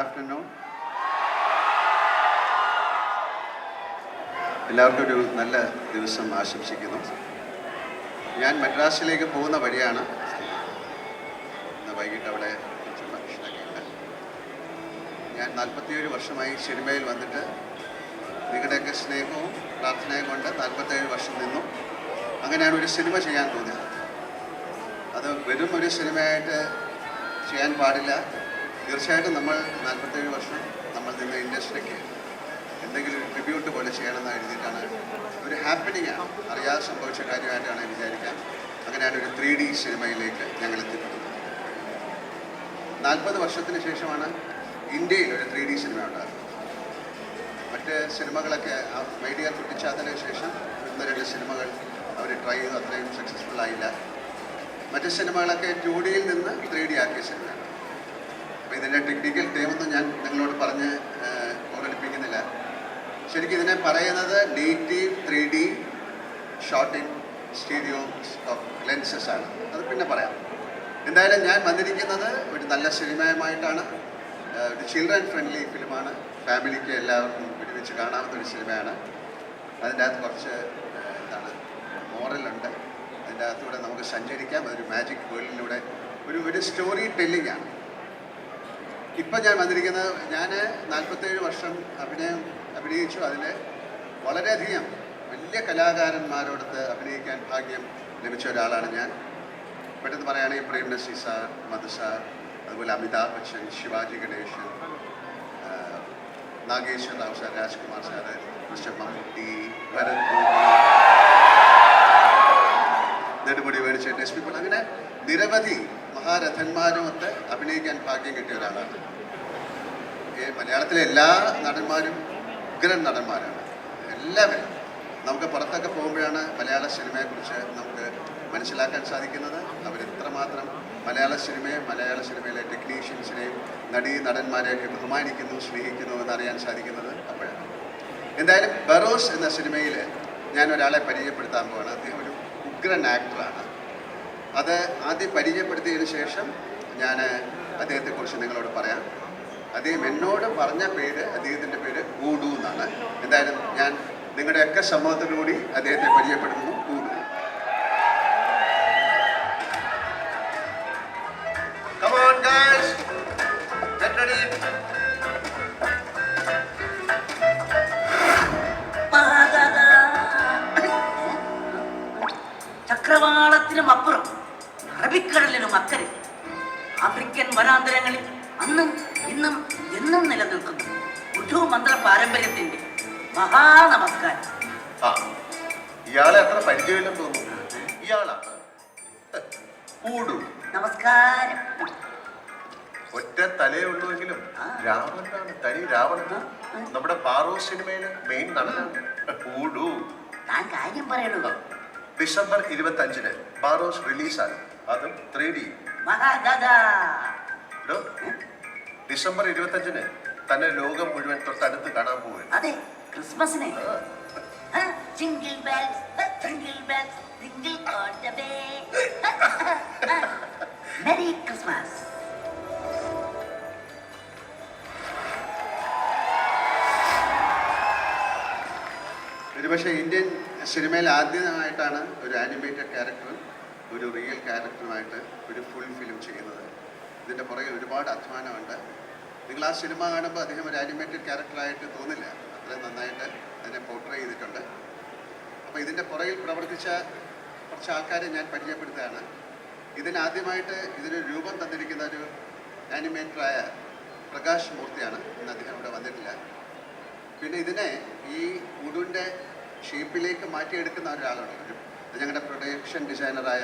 Afternoon എല്ലാവർക്കും ഒരു നല്ല ദിവസം ആശംസിക്കുന്നു. ഞാൻ മദ്രാസിലേക്ക് പോകുന്ന വഴിയാണ്. ഇന്ന് വൈകിട്ട് അവിടെ ഉണ്ട്. ഞാൻ നാൽപ്പത്തിയേഴ് വർഷമായി സിനിമയിൽ വന്നിട്ട് നിങ്ങളുടെയൊക്കെ സ്നേഹവും പ്രാർത്ഥനയും കൊണ്ട് നാൽപ്പത്തേഴ് വർഷം നിന്നു. അങ്ങനെയാണ് ഒരു സിനിമ ചെയ്യാൻ തോന്നിയത്. അത് വെറും ഒരു സിനിമയായിട്ട് ചെയ്യാൻ പാടില്ല. തീർച്ചയായിട്ടും നമ്മൾ നാൽപ്പത്തേഴ് വർഷം നമ്മൾ നിന്ന ഇൻഡസ്ട്രിക്ക് എന്തെങ്കിലും ഒരു ട്രിബ്യൂട്ട് പോലെ ചെയ്യണമെന്ന് എഴുതിയിട്ടാണ്. ഒരു ഹാപ്പനിങ് ആണ്. അറിയാതെ സംഭവിച്ച കാര്യമായിട്ടാണ് വിചാരിക്കാം അങ്ങനെയാണ് ഒരു ത്രീ ഡി സിനിമയിലേക്ക് ഞങ്ങൾ എത്തിപ്പെടുന്നത് നാൽപ്പത് വർഷത്തിന് ശേഷമാണ് ഇന്ത്യയിൽ ഒരു ത്രീ ഡി സിനിമ ഉണ്ടാകുന്നത് മറ്റ് സിനിമകളൊക്കെ ആ മൈഡിയർ കുട്ടിച്ചാത്തന് ശേഷം ഒന്ന് രണ്ട് സിനിമകൾ അവർ ട്രൈ ചെയ്തു. അത്രയും സക്സസ്ഫുൾ ആയില്ല. മറ്റ് സിനിമകളൊക്കെ ടു ഡിയിൽ നിന്ന് ത്രീ ഡി ആക്കിയ സിനിമയാണ്. ഇതിന്റെ ടെക്നിക്കൽ ടേമൊന്നും ഞാൻ നിങ്ങളോട് പറഞ്ഞ് ഓർമ്മിപ്പിക്കുന്നില്ല ശരിക്കും ഇതിനെ പറയുന്നത് native three D shooting stereo lenses ആണ്. അത് പിന്നെ പറയാം. എന്തായാലും ഞാൻ വന്നിരിക്കുന്നത് ഒരു നല്ല സിനിമയുമായിട്ടാണ്. ഒരു ചിൽഡ്രൻ ഫ്രണ്ട്ലി ഫിലിമാണ് ഫാമിലിക്ക് എല്ലാവർക്കും ഒരുമിച്ച് കാണാവുന്ന ഒരു സിനിമയാണ്. അതിന്റെ അകത്ത് കുറച്ച് എന്താണ് മോറലുണ്ട് അതിന്റെ അകത്തൂടെ നമുക്ക് സഞ്ചരിക്കാം. അതൊരു മാജിക് വേൾഡിലൂടെ ഒരു ഒരു സ്റ്റോറി ടെല്ലിംഗ് ആണ്. ഇപ്പം ഞാൻ വന്നിരിക്കുന്നത് ഞാൻ നാൽപ്പത്തേഴ് വർഷം അഭിനയം അഭിനയിച്ചു. അതിൽ വളരെയധികം വലിയ കലാകാരന്മാരോടത്ത് അഭിനയിക്കാൻ ഭാഗ്യം ലഭിച്ച ഒരാളാണ് ഞാൻ. പെട്ടെന്ന് പറയുകയാണെങ്കിൽ പ്രേം നസീർ സാർ മധു സാർ അതുപോലെ Amitabh Bachchan Sivaji Ganesan Nageswara Rao sir Rajkumar sir mister Mammootty Bharat Nedumudi വേണിച്ചേട്ടൻ S P അങ്ങനെ നിരവധി മഹാരഥന്മാരുമൊത്ത് അഭിനയിക്കാൻ ഭാഗ്യം കിട്ടിയ ഒരാളാണ്. മലയാളത്തിലെ എല്ലാ നടന്മാരും ഉഗ്രൻ നടന്മാരാണ്. എല്ലാവരും. നമുക്ക് പുറത്തൊക്കെ പോകുമ്പോഴാണ് മലയാള സിനിമയെക്കുറിച്ച് നമുക്ക് മനസ്സിലാക്കാൻ സാധിക്കുന്നത്. അവരെത്രമാത്രം മലയാള സിനിമയെ മലയാള സിനിമയിലെ ടെക്നീഷ്യൻസിനെയും നടീ നടന്മാരെയൊക്കെ ബഹുമാനിക്കുന്നു സ്നേഹിക്കുന്നു എന്നറിയാൻ സാധിക്കുന്നത് അപ്പോഴാണ്. എന്തായാലും ബറോസ് എന്ന സിനിമയിൽ ഞാൻ ഒരാളെ പരിചയപ്പെടുത്താൻ പോവാണ്. അദ്ദേഹം ഒരു ഉഗ്രൻ ആക്ടറാണ് അത് ആദ്യം പരിചയപ്പെടുത്തിയതിന് ശേഷം ഞാൻ അദ്ദേഹത്തെക്കുറിച്ച് നിങ്ങളോട് പറയാം. അദ്ദേഹം എന്നോട് പറഞ്ഞ പേര് അദ്ദേഹത്തിന്റെ പേര് കൂടു എന്നാണ്. എന്തായാലും ഞാൻ നിങ്ങളുടെയൊക്കെ സമൂഹത്തിലൂടി അദ്ദേഹത്തെ പരിചയപ്പെടുന്നു കൂടു. ചക്രവാളത്തിനും അപ്പുറം. അറബിക്കടലിനും അക്കരെ. ആഫ്രിക്കൻ വനാന്തരങ്ങളിൽ അന്നും ഇന്നും എന്നും നിലനിൽക്കുന്നു. ഉഠു മന്ത്ര പാരമ്പര്യത്തിന്റെ മഹാനമസ്കാരം. ആ ഇയാളെ അത്ര പരിചയമില്ലെന്ന് തോന്നുന്നു. ഇയാളാണ് നമസ്കാരം. ഒറ്റ തലേ ഉള്ളുവെങ്കിലും. രാവണനാണ് തനി രാവണൻ നമ്മുടെ പാറോ സിനിമയിലെ മെയിൻ നടനാണ് കൂടു. കാര്യം പറയണു? ഡിസംബർ ഇരുപത്തി അഞ്ചിന് റിലീസ് റിലീസാണ് അതും ത്രീ ഡി ഡിസംബർ ഇരുപത്തഞ്ചിന് തന്നെ ലോകം മുഴുവൻ തൊട്ടടുത്ത് കാണാൻ പോവുകയാണ്. അതെ ക്രിസ്മസിന്. ആ. Jingle bells jingle bells jingle all the way. Merry Christmas. ഒരുപക്ഷെ ഇന്ത്യൻ സിനിമയിൽ ആദ്യമായിട്ടാണ് ഒരു ആനിമേറ്റഡ് ക്യാരക്ടർ ഒരു റിയൽ ക്യാരക്ടറുമായിട്ട് ഒരു ഫുൾ ഫിലിം ചെയ്യുന്നത്. ഇതിന്റെ പുറകിൽ ഒരുപാട് അധ്വാനമുണ്ട്. നിങ്ങൾ ആ സിനിമ കാണുമ്പോൾ അദ്ദേഹം ഒരു ആനിമേറ്റഡ് ക്യാരക്ടറായിട്ട് തോന്നില്ല. അത്രയും നന്നായിട്ട് അതിനെ പോർട്രേ ചെയ്തിട്ടുണ്ട്. അപ്പോൾ ഇതിന്റെ പുറകിൽ പ്രവർത്തിച്ച കുറച്ച് ആൾക്കാരെ ഞാൻ പരിചയപ്പെടുത്തുകയാണ്. ഇതിനാദ്യമായിട്ട് ഇതിന് രൂപം തന്നിരിക്കുന്ന ഒരു ആനിമേറ്ററായ പ്രകാശ് മൂർത്തിയാണ് ഇന്ന് അദ്ദേഹം ഇവിടെ വന്നിട്ടില്ല. പിന്നെ ഇതിനെ ഈ ഉടുവിന്റെ ഷേപ്പിലേക്ക് മാറ്റിയെടുക്കുന്ന ഒരാളുണ്ട്. ഒരു അത് ഞങ്ങളുടെ പ്രൊഡക്ഷൻ ഡിസൈനറായ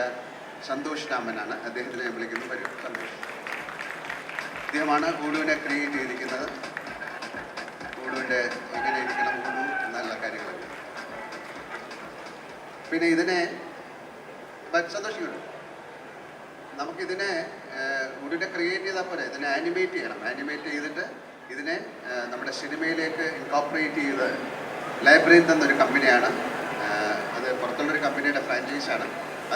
സന്തോഷ് രാമനാണ്. അദ്ദേഹത്തിനെ ഞാൻ വിളിക്കുന്നു. പരിപാടി സന്തോഷ്. അദ്ദേഹമാണ് ഗുഡുവിനെ ക്രിയേറ്റ് ചെയ്തിരിക്കുന്നത്. ഗുഡുവിന്റെ എങ്ങനെ ഇരിക്കണം ഗുഡു എന്നുള്ള കാര്യങ്ങളൊക്കെ പിന്നെ ഇതിനെ സന്തോഷിക്കുന്നു. നമുക്കിതിനെ ഗുഡിനെ ക്രിയേറ്റ് ചെയ്താൽ പോരെ? ഇതിനെ ആനിമേറ്റ് ചെയ്യണം. ആനിമേറ്റ് ചെയ്തിട്ട് ഇതിനെ നമ്മുടെ സിനിമയിലേക്ക് ഇൻകോപ്പറേറ്റ് ചെയ്ത് ലൈബ്രറി എന്നൊരു കമ്പനിയാണ് പുറത്തുള്ളൊരു കമ്പനിയുടെ ഫ്രാഞ്ചൈസാണ്.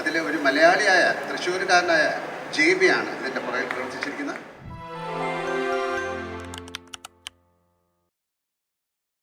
അതിലെ ഒരു മലയാളിയായ തൃശ്ശൂരുകാരനായ ജെ ബി ആണ് ഇതിന്റെ പുറകിൽ പ്രവർത്തിച്ചിരിക്കുന്നത്.